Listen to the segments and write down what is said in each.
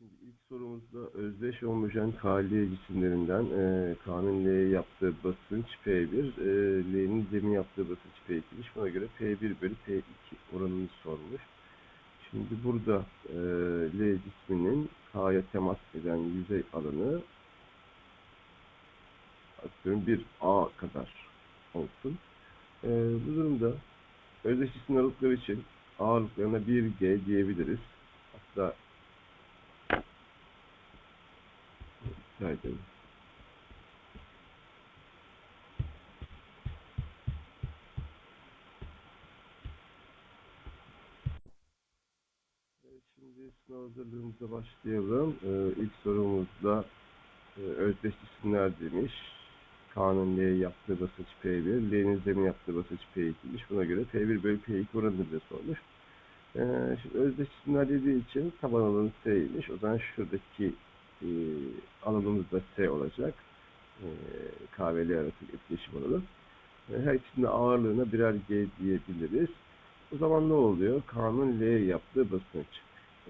Şimdi ilk sorumuzda özdeş homojen KL cisimlerinden e, K'nın L'ye yaptığı basınç P1, e, L'nin zemin yaptığı basınç P2'miş. Buna göre P1 bölü P2 oranını sormuş. Şimdi burada e, L cisminin K'ya temas eden yüzey alanı atıyorum bir A kadar olsun. E, bu durumda özdeş cisim aralıkları için ağırlıklarına 1G diyebiliriz. Hatta Evet, şimdi sınav hazırlığımıza başlayalım. Ee, ilk sorumuzda e, özdeş cisimler demiş. K'nın L'ye yaptığı basınç P1, L'nin zemin yaptığı basınç P2'miş. Buna göre P1 bölü P2 oranını bize sormuş. Ee, şimdi özdeş cisimler dediği için taban alanı S'ymiş. O zaman şuradaki e, alanımız da S olacak. E, K ve L arası etkileşim alanı. E, her ikisinin ağırlığına birer G diyebiliriz. O zaman ne oluyor? K'nın L'ye yaptığı basınç.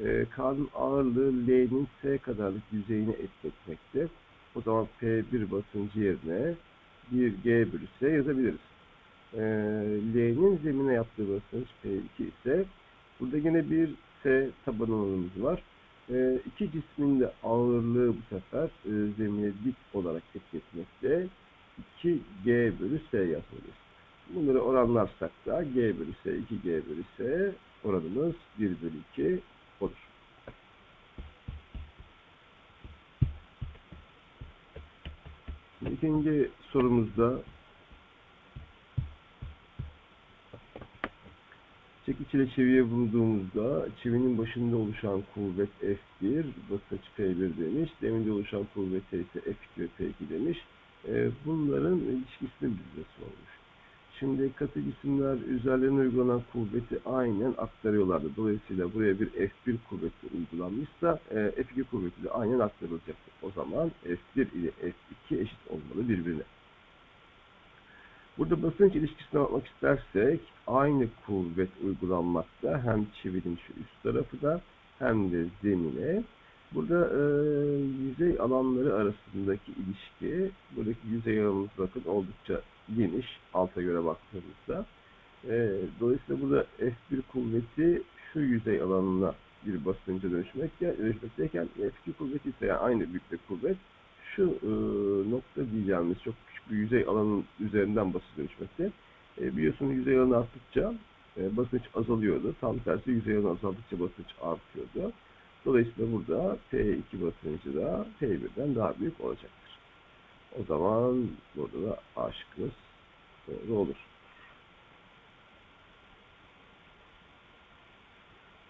E, K'nın ağırlığı L'nin S kadarlık yüzeyine etkiletmekte. O zaman P1 basıncı yerine 1G bölü S yazabiliriz. E, L'nin zemine yaptığı basınç P2 ise burada yine bir S taban alanımız var. E, iki cismin de ağırlığı bu sefer e, zemine dik olarak etkiletmekte. 2G bölü S yazmalıyız. Bunları oranlarsak da G bölü S, 2G bölü S oranımız 1 bölü 2 olur. Şimdi ikinci sorumuzda Çekiç ile çiviye vurduğumuzda çivinin başında oluşan kuvvet F1, basınç P1 demiş. Deminde oluşan kuvvet ise F2 ve P2 demiş. E, bunların ilişkisini bize sormuş. Şimdi katı cisimler üzerlerine uygulanan kuvveti aynen aktarıyorlardı. Dolayısıyla buraya bir F1 kuvveti uygulanmışsa e, F2 kuvveti de aynen aktarılacaktır. O zaman F1 ile F2 eşit olmalı birbirine. Burada basınç ilişkisine bakmak istersek aynı kuvvet uygulanmakta hem çivinin şu üst tarafı da hem de zemine. Burada e, yüzey alanları arasındaki ilişki, buradaki yüzey alanımız bakın oldukça geniş alta göre baktığımızda. E, dolayısıyla burada F1 kuvveti şu yüzey alanına bir basınca dönüşmek, dönüşmekteyken F2 kuvveti ise yani aynı büyüklükte kuvvet şu e, nokta diyeceğimiz çok bir yüzey alanın üzerinden basınç dönüşmekte. E, biliyorsunuz yüzey alanı arttıkça e, basınç azalıyordu. Tam tersi yüzey alanı azaldıkça basınç artıyordu. Dolayısıyla burada P2 basıncı da P1'den daha büyük olacaktır. O zaman burada da A şıkkımız doğru olur.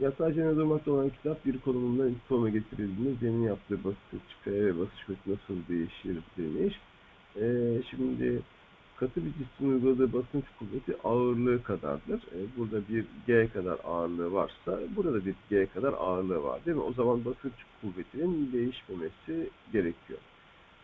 Yatay zemine durmakta olan kitap bir konumundan ilk konuma getirildiğinde zemin yaptığı basınç P ve basınç nasıl değişir demiş. Ee, şimdi katı bir cismin uyguladığı basınç kuvveti ağırlığı kadardır. Ee, burada bir G kadar ağırlığı varsa burada bir G kadar ağırlığı var değil mi? O zaman basınç kuvvetinin değişmemesi gerekiyor.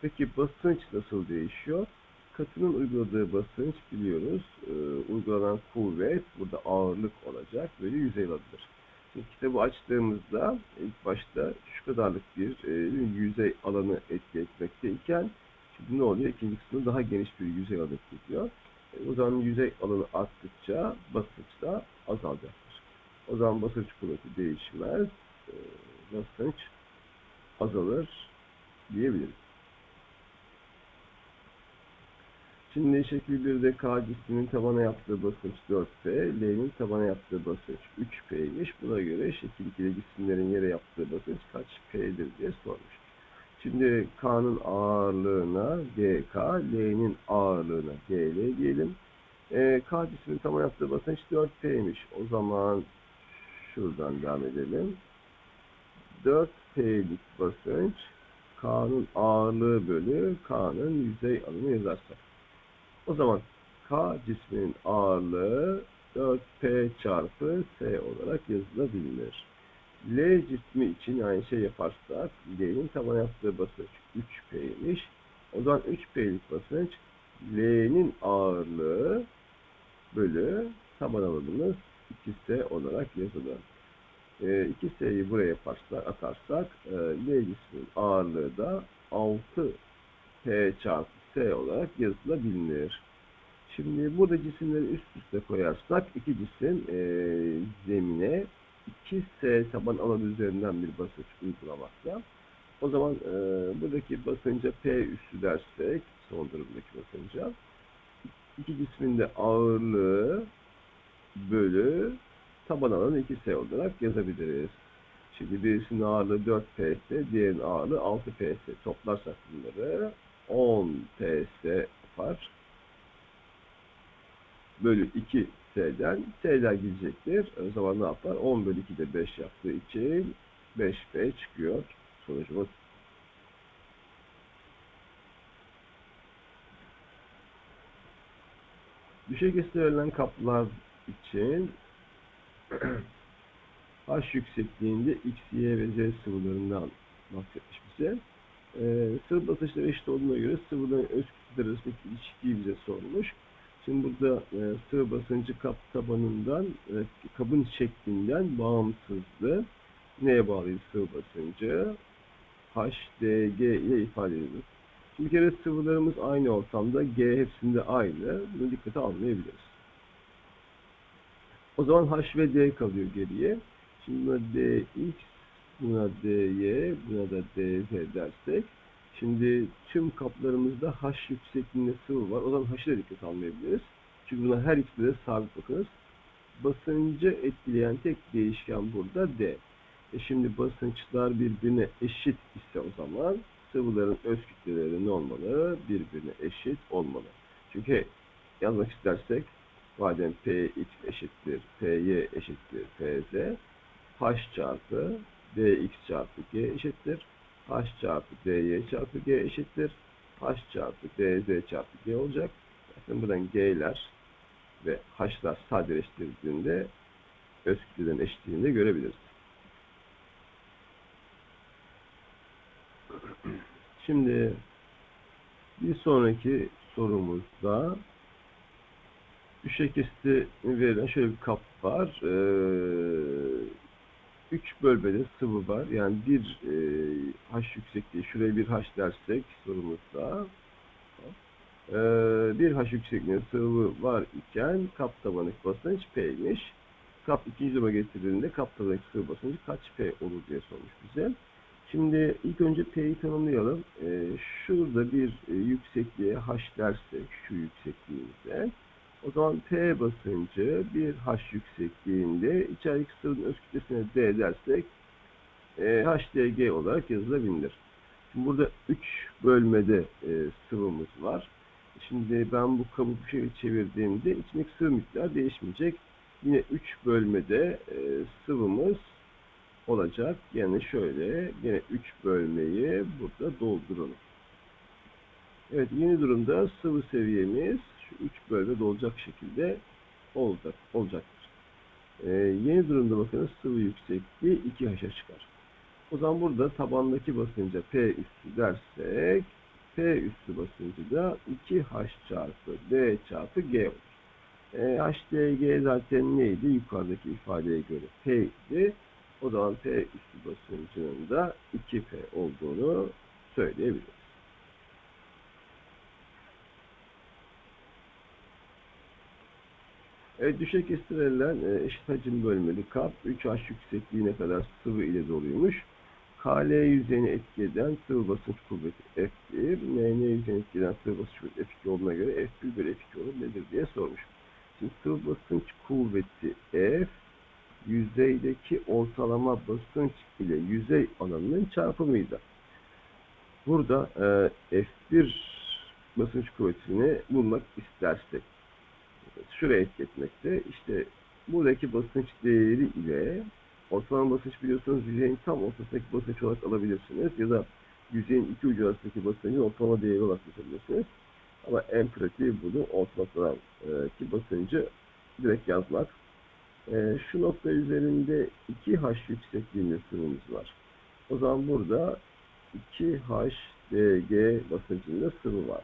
Peki basınç nasıl değişiyor? Katının uyguladığı basınç biliyoruz. E, uygulanan kuvvet burada ağırlık olacak. Böyle yüzey alanıdır. Şimdi kitabı açtığımızda ilk başta şu kadarlık bir e, yüzey alanı etki etmekteyken şimdi ne oluyor? İkinci kısmında daha geniş bir yüzey alanı etkiliyor. E, o zaman yüzey alanı arttıkça basınç da azalacaktır. O zaman basınç kuvveti değişmez. E, basınç azalır diyebiliriz. Şimdi şekil 1'de K cisminin tabana yaptığı basınç 4P, L'nin tabana yaptığı basınç 3P'ymiş. Buna göre şekil 2'de cisimlerin yere yaptığı basınç kaç P'dir diye sormuş. Şimdi K'nın ağırlığına GK, L'nin ağırlığına GL diyelim. E, K cisminin tabana yaptığı basınç 4P'ymiş. O zaman şuradan devam edelim. 4P'lik basınç K'nın ağırlığı bölü K'nın yüzey alanı yazarsak. O zaman K cisminin ağırlığı 4P çarpı S olarak yazılabilir. L cismi için aynı şey yaparsak L'nin taban yaptığı basınç 3P'ymiş. O zaman 3P'lik basınç L'nin ağırlığı bölü taban alanımız 2S olarak yazılır. E, 2S'yi buraya yaparsak, atarsak e, L cisminin ağırlığı da 6P çarpı S olarak yazılabilir. Şimdi burada cisimleri üst üste koyarsak iki cisim e, zemine 2S taban alanı üzerinden bir basınç uygulamakta. O zaman e, buradaki basınca P üssü dersek son durumdaki basınca iki cismin de ağırlığı bölü taban alanı 2S olarak yazabiliriz. Şimdi birisinin ağırlığı 4P ise diğerinin ağırlığı 6P ise toplarsak bunları 10P ise yapar. Bölü 2S'den S'ler gidecektir. O zaman ne yapar? 10 bölü 2 de 5 yaptığı için 5P çıkıyor. Sonucumuz Düşey kesite verilen kaplar için H yüksekliğinde X, Y ve Z sıvılarından bahsetmiş bize. Ee, sıvı basınçları eşit olduğuna göre sıvıların öz kütleleri arasındaki ilişkiyi bize sormuş. Şimdi burada e, sıvı basıncı kap tabanından, e, kabın şeklinden bağımsızdı. Neye bağlıyız sıvı basıncı? H, D, G ile ifade ediyoruz. Şimdi bir kere sıvılarımız aynı ortamda, G hepsinde aynı. Bunu dikkate almayabiliriz. O zaman H ve D kalıyor geriye. Şimdi buna DX, buna DY, buna da DZ dersek. Şimdi tüm kaplarımızda H yüksekliğinde sıvı var. O zaman H'ı da dikkat almayabiliriz. Çünkü buna her ikisi de sabit bakınız. Basıncı etkileyen tek değişken burada D. E şimdi basınçlar birbirine eşit ise o zaman sıvıların öz kütleleri ne olmalı? Birbirine eşit olmalı. Çünkü yazmak istersek madem Px eşittir, Py eşittir, Pz H çarpı Dx çarpı G eşittir. H çarpı Dy çarpı G eşittir. H çarpı Dz çarpı G olacak. Zaten buradan G'ler ve H'lar sadeleştirildiğinde öz kütlelerin eşitliğini de görebiliriz. Şimdi bir sonraki sorumuzda düşey kesiti verilen şöyle bir kap var. Ee, üç bölmede sıvı var. Yani bir e, H yüksekliği, şuraya bir H dersek sorumuzda e, bir H yüksekliğinde sıvı var iken kap tabanındaki basınç P'ymiş. Kap ikinci duruma getirildiğinde kap tabanındaki sıvı basıncı kaç P olur diye sormuş bize. Şimdi ilk önce P'yi tanımlayalım. Ee, şurada bir e, yüksekliğe H dersek şu yüksekliğimize o zaman P basıncı bir H yüksekliğinde içerideki sıvının öz kütlesine D dersek e, HDG olarak yazılabilir. Şimdi burada 3 bölmede e, sıvımız var. Şimdi ben bu kabı bu şekilde çevirdiğimde içindeki sıvı miktarı değişmeyecek. Yine 3 bölmede e, sıvımız olacak. Yani şöyle yine 3 bölmeyi burada dolduralım. Evet yeni durumda sıvı seviyemiz 3 bölme dolacak şekilde olacak, olacaktır. Ee, yeni durumda bakınız sıvı yüksekliği 2H'a çıkar. O zaman burada tabandaki basınca P üssü dersek P üssü basıncı da 2H çarpı D çarpı G olur. E, HDG zaten neydi? Yukarıdaki ifadeye göre P'ydi. O zaman P üstü basıncının da 2P olduğunu söyleyebiliriz. Evet, düşey kesiti verilen e, eşit hacim bölmeli kap 3H yüksekliğine kadar sıvı ile doluymuş. KL yüzeyine etki eden sıvı basınç kuvveti F1, MN yüzeyine etki eden sıvı basınç kuvveti F2 olduğuna göre F1 bölü F2 olur nedir diye sormuş. Şimdi sıvı basınç kuvveti F, yüzeydeki ortalama basınç ile yüzey alanının çarpımıydı. Burada e, F1 basınç kuvvetini bulmak istersek şuraya etki etmekte. İşte buradaki basınç değeri ile ortalama basınç biliyorsunuz yüzeyin tam ortasındaki basınç olarak alabilirsiniz. Ya da yüzeyin iki ucu arasındaki basıncın ortalama değeri olarak yazabilirsiniz. Ama en pratiği bunu ortaladaki basıncı direkt yazmak. E, şu nokta üzerinde 2H yüksekliğinde sıvımız var. O zaman burada 2H DG basıncında sıvı var.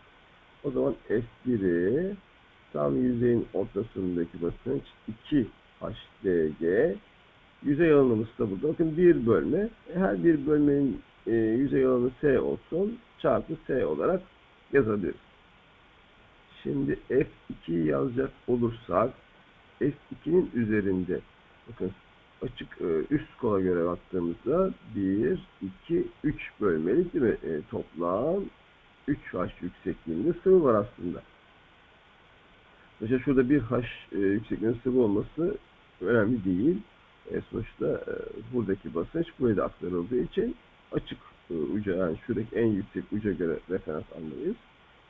O zaman F1'i tam yüzeyin ortasındaki basınç 2 HDG Yüzey alanımız da burada. Bakın bir bölme. Her bir bölmenin e, yüzey alanı S olsun. Çarpı S olarak yazabiliriz. Şimdi F2 yazacak olursak F2'nin üzerinde bakın açık e, üst kola göre baktığımızda 1, 2, 3 bölmeli değil mi? E, toplam 3H yüksekliğinde sıvı var aslında. Mesela şurada bir H e, yüksekliğinde sıvı olması önemli değil. E, sonuçta e, buradaki basınç buraya da aktarıldığı için açık e, uca yani şuradaki en yüksek uca göre referans almalıyız.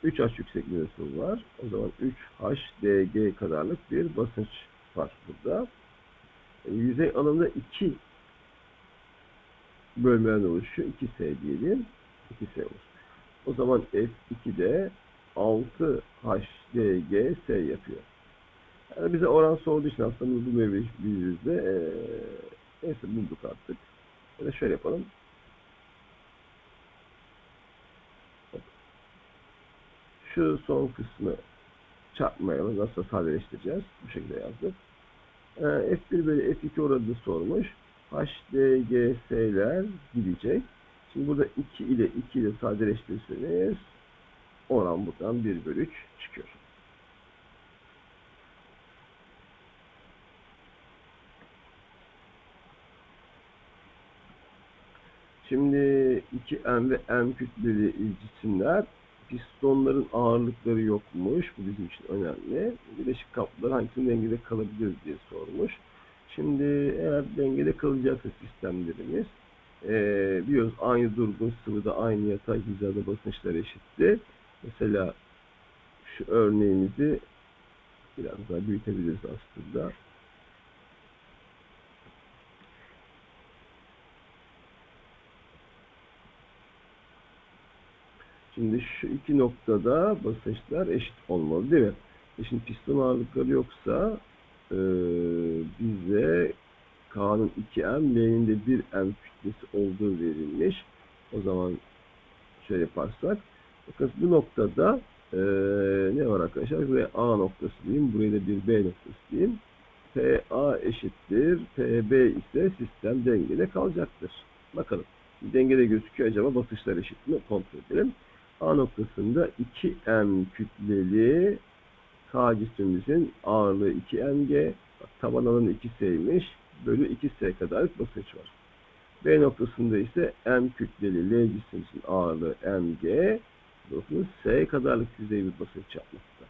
3H yüksekliğinde sıvı var. O zaman 3H dg kadarlık bir basınç var burada. E, yüzey alanında 2 bölmeden oluşuyor. 2S diyelim. 2S olur. O zaman F2'de 6HDGS yapıyor. Yani bize oran sorduğu için aslında bunu bulmayabiliriz de ee, neyse bulduk artık. Ya da şöyle yapalım. Şu son kısmı çarpmayalım. Nasıl sadeleştireceğiz? Bu şekilde yazdık. Ee, F1 bölü F2 oranını sormuş. HDGS'ler gidecek. Şimdi burada 2 ile 2 ile sadeleştirirseniz oran buradan 1 bölü 3 çıkıyor. Şimdi 2M ve M kütleli cisimler pistonların ağırlıkları yokmuş. Bu bizim için önemli. Bileşik kaplar hangisinin dengede kalabilir diye sormuş. Şimdi eğer dengede kalacaksa sistemlerimiz ee, biliyoruz aynı durgun sıvıda aynı yatay hizada basınçlar eşitti. Mesela şu örneğimizi biraz daha büyütebiliriz aslında. Şimdi şu iki noktada basınçlar eşit olmalı değil mi? E şimdi piston ağırlıkları yoksa e, bize K'nın 2M, L'nin de 1M kütlesi olduğu verilmiş. O zaman şöyle yaparsak bakın bu noktada e, ne var arkadaşlar? Buraya A noktası diyeyim. Buraya da bir B noktası diyeyim. PA eşittir. PB ise sistem dengede kalacaktır. Bakalım. Dengede gözüküyor. Acaba basınçlar eşit mi? Kontrol edelim. A noktasında 2M kütleli K cisimimizin ağırlığı 2mg. Taban alanı 2s'ymiş. Bölü 2s kadarlık basınç var. B noktasında ise M kütleli L cisimimizin ağırlığı mg. Bakın S kadarlık yüzey bir basınç yapmakta.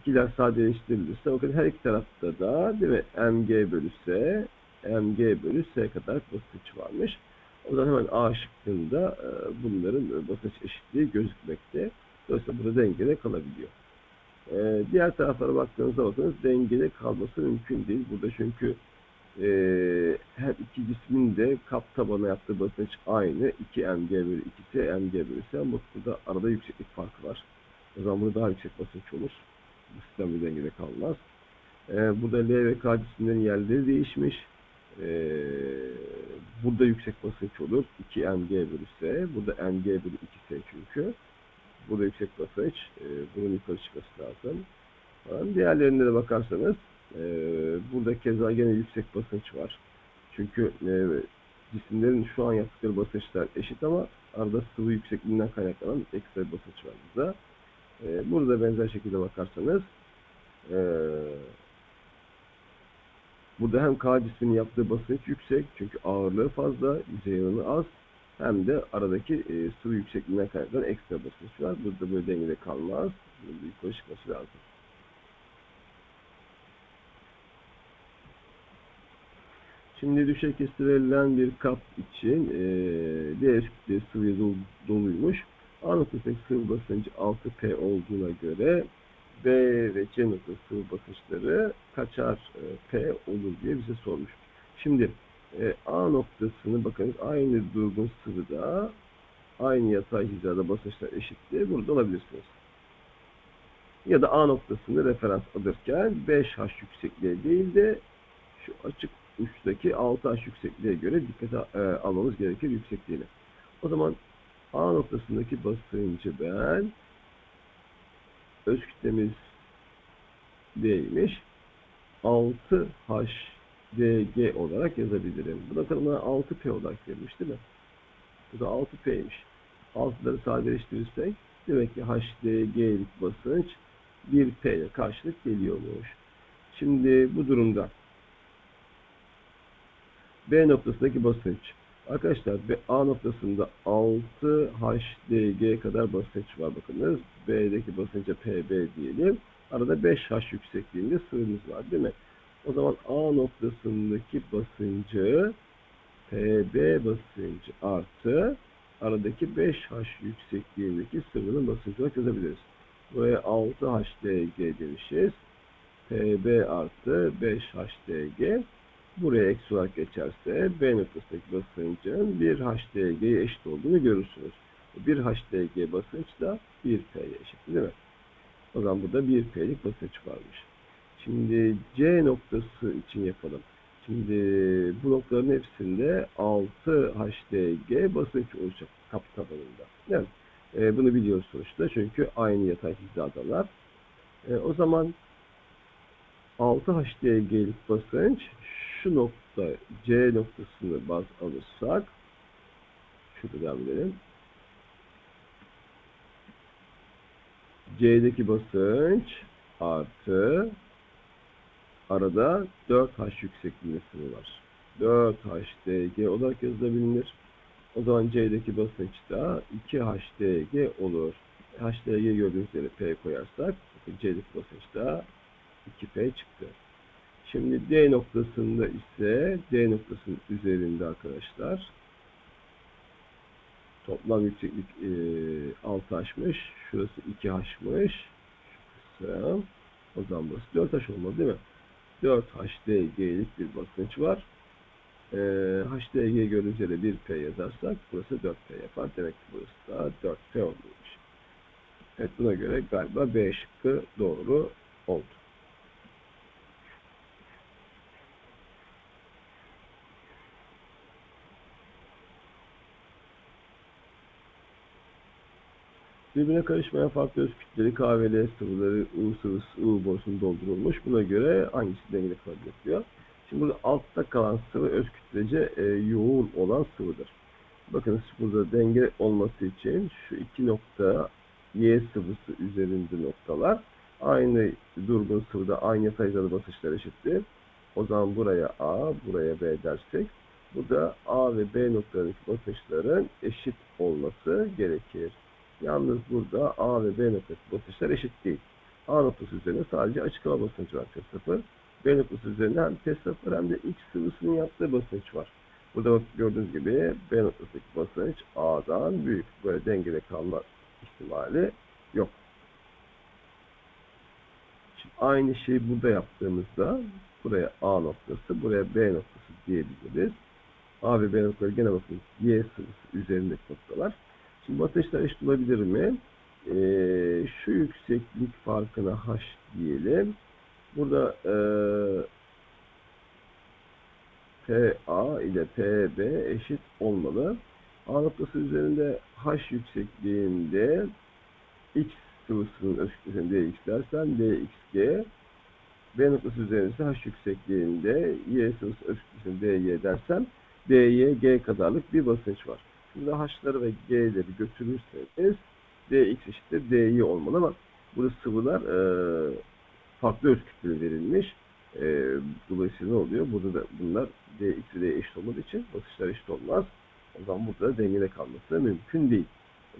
İkiler sadeleştirilirse bakın her iki tarafta da değil mi? mg bölü s mg bölü s kadar basınç varmış. O zaman hemen A şıkkında e, bunların basınç eşitliği gözükmekte. Dolayısıyla burada dengede kalabiliyor. E, diğer taraflara baktığınızda bakınız dengede kalması mümkün değil. Burada çünkü e, her iki cismin de kap tabana yaptığı basınç aynı. 2 mg bölü 2s mg bölü s ama burada arada yükseklik farkı var. O zaman burada daha yüksek basınç olur. Bu sistem bir dengede kalmaz. E, burada L ve K cisimlerin yerleri değişmiş. Ee, burada yüksek basınç olur. 2 mg bölü s. Burada mg bölü 2s çünkü. Burada yüksek basınç. E, bunun yukarı çıkması lazım. Diğerlerine de bakarsanız e, burada keza gene yüksek basınç var. Çünkü e, cisimlerin şu an yaptıkları basınçlar eşit ama arada sıvı yüksekliğinden kaynaklanan ekstra basınç var burada. E, burada benzer şekilde bakarsanız eee Burada hem K cisminin yaptığı basınç yüksek çünkü ağırlığı fazla, yüzey alanı az. Hem de aradaki e, sıvı yüksekliğinden kaynaklanan ekstra basınç var. Burada böyle dengede kalmaz. Burada yukarı çıkması lazım. Şimdi düşey kestirilen bir kap için e, D kütlesi sıvıya dolu, doluymuş. A noktasındaki sıvı basıncı 6P olduğuna göre B ve C noktası sıvı basınçları kaçar e, P olur diye bize sormuş. Şimdi e, A noktasını bakınız aynı durgun sıvıda aynı yatay hizada basınçlar eşittir. Burada alabilirsiniz. Ya da A noktasını referans alırken 5H yüksekliğe değil de şu açık uçtaki 6H yüksekliğe göre dikkate e, almamız gerekir yüksekliğini. O zaman A noktasındaki basıncı ben öz kütlemiz değilmiş. 6H DG olarak yazabilirim. Bu da bana 6P olarak verilmiş değil mi? Bu da 6P'ymiş. 6'ları sadeleştirirsek demek ki HDG'lik basınç 1P ile karşılık geliyormuş. Şimdi bu durumda B noktasındaki basınç. Arkadaşlar A noktasında 6 HDG kadar basınç var bakınız. B'deki basınca PB diyelim. Arada 5H yüksekliğinde sıvımız var değil mi? O zaman A noktasındaki basıncı PB basıncı artı aradaki 5H yüksekliğindeki sıvının basıncı olarak yazabiliriz. Buraya 6HDG demişiz. PB artı 5HDG buraya eksi olarak geçerse B noktasındaki basıncın 1 HDG'ye eşit olduğunu görürsünüz. 1 HDG basınç da 1P'ye eşit değil mi? O zaman burada 1P'lik basınç varmış. Şimdi C noktası için yapalım. Şimdi bu noktaların hepsinde 6 HDG basınç olacak kap tabanında. Değil mi? E, bunu biliyoruz sonuçta çünkü aynı yatay hizadalar. E, o zaman 6 HDG'lik basınç şu nokta C noktasını baz alırsak şurada devam edelim. C'deki basınç artı arada 4H yüksekliğinde sıvı var. 4HDG olarak yazılabilir. O zaman C'deki basınç da 2HDG olur. HDG gördüğünüz yere P koyarsak C'deki basınç da 2P çıktı. Şimdi D noktasında ise D noktasının üzerinde arkadaşlar toplam yükseklik e, 6H'mış. Şurası 2H'mış. Şu kısım. O zaman burası 4H olmalı değil mi? 4HDG'lik bir basınç var. E, HDG gördüğünüz yere 1P yazarsak burası 4P yapar. Demek ki burası da 4P olmuş. Evet buna göre galiba B şıkkı doğru oldu. Birbirine karışmayan farklı öz kütleri KVL sıvıları U sıvısı U borusunu doldurulmuş. Buna göre hangisi dengede kalabilir diyor. Şimdi burada altta kalan sıvı öz kütlece e, yoğun olan sıvıdır. Bakın burada denge olması için şu iki nokta Y sıvısı üzerinde noktalar aynı durgun sıvıda aynı hizalı basınçlar eşittir. O zaman buraya A, buraya B dersek burada A ve B noktalarındaki basınçların eşit olması gerekir. Yalnız burada A ve B noktası basınçlar eşit değil. A noktası üzerinde sadece açık hava basıncı var T0. B noktası üzerinde hem T0 hem de X sıvısının yaptığı basınç var. Burada gördüğünüz gibi B noktasındaki basınç A'dan büyük. Böyle dengede kalma ihtimali yok. Şimdi aynı şeyi burada yaptığımızda buraya A noktası, buraya B noktası diyebiliriz. A ve B noktaları gene bakın Y sıvısı üzerindeki noktalar. Şimdi basınçlar eşit olabilir mi? Ee, şu yükseklik farkına H diyelim. Burada e, PA ile PB eşit olmalı. A noktası üzerinde H yüksekliğinde X sıvısının öz kütlesini dx dersen dxg B noktası üzerinde H yüksekliğinde Y sıvısı öz kütlesini dy dersem dy g kadarlık bir basınç var. Burada H'ları ve G'leri götürürseniz dx eşittir dy olmalı ama burada sıvılar e, farklı öz verilmiş. E, dolayısıyla ne oluyor? Burada da bunlar dx ve dy eşit olmadığı için basınçlar eşit olmaz. O zaman burada da dengede kalması mümkün değil.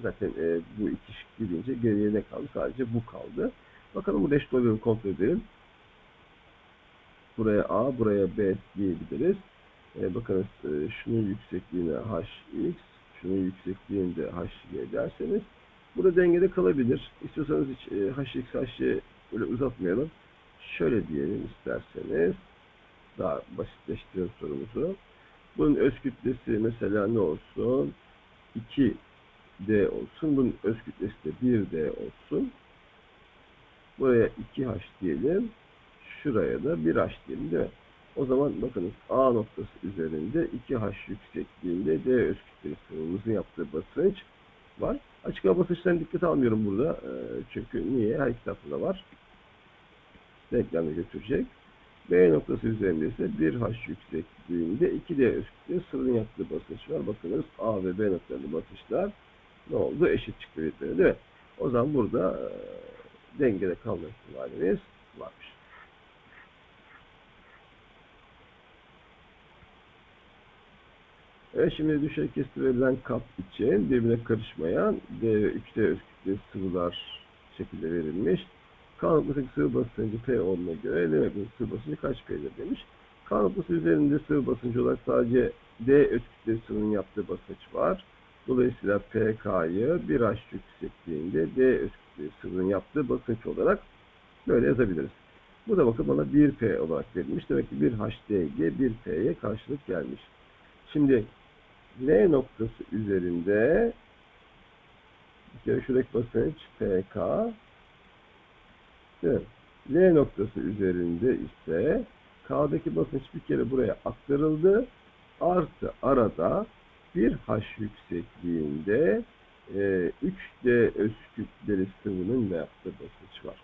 Zaten e, bu iki şık gidince geriye ne kaldı? Sadece bu kaldı. Bakalım burada eşit oluyor kontrol edelim. Buraya A, buraya B diyebiliriz. E, bakınız e, şunun yüksekliğine hx, şunun yüksekliğinde hy derseniz burada dengede kalabilir. İstiyorsanız hiç e, hx, hy böyle uzatmayalım. Şöyle diyelim isterseniz. Daha basitleştirelim sorumuzu. Bunun öz kütlesi mesela ne olsun? 2D olsun. Bunun öz kütlesi de 1D olsun. Buraya 2H diyelim. Şuraya da 1H diyelim değil mi? O zaman bakınız A noktası üzerinde 2H yüksekliğinde D öz kütlesi yaptığı basınç var. Açık hava basınçlarına dikkat almıyorum burada. Çünkü niye? Her tarafında var. Denklemle götürecek. B noktası üzerinde ise 1H yüksekliğinde 2D üstlükte sıvının yaptığı basınç var. Bakınız A ve B noktalarında basınçlar ne oldu? Eşit çıktı değil mi? O zaman burada e, dengede kalma ihtimalimiz varmış. Evet şimdi düşey kesti verilen kap için birbirine karışmayan D ve 3D üstlükte sıvılar şekilde verilmiş. K noktasındaki sıvı basıncı P olduğuna göre demek ki sıvı basıncı kaç P'dir demiş. K noktası üzerinde sıvı basıncı olarak sadece D üstlükte sıvının yaptığı basınç var. Dolayısıyla PK'yı 1H yüksekliğinde D üstlükte sıvının yaptığı basınç olarak böyle yazabiliriz. Bu da bakın bana 1P olarak verilmiş. Demek ki 1HDG 1P'ye karşılık gelmiş. Şimdi L noktası üzerinde kere şuradaki basınç PK mi? L noktası üzerinde ise K'daki basınç bir kere buraya aktarıldı. Artı arada bir H yüksekliğinde e, 3D öz sıvının da yaptığı basınç var.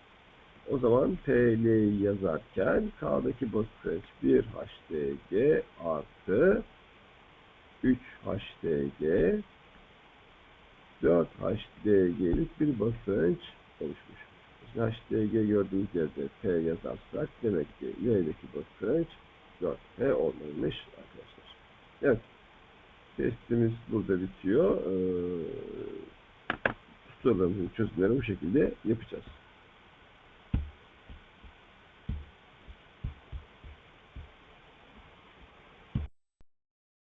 O zaman PL'yi yazarken K'daki basınç 1HDG artı 3HDG 4HDG'lik bir basınç oluşmuş. Şimdi HDG gördüğümüz yerde P yazarsak demek ki L'deki basınç 4P olmalıymış arkadaşlar. Evet. Testimiz burada bitiyor. Ee, sorularımızın çözümlerini bu şekilde yapacağız.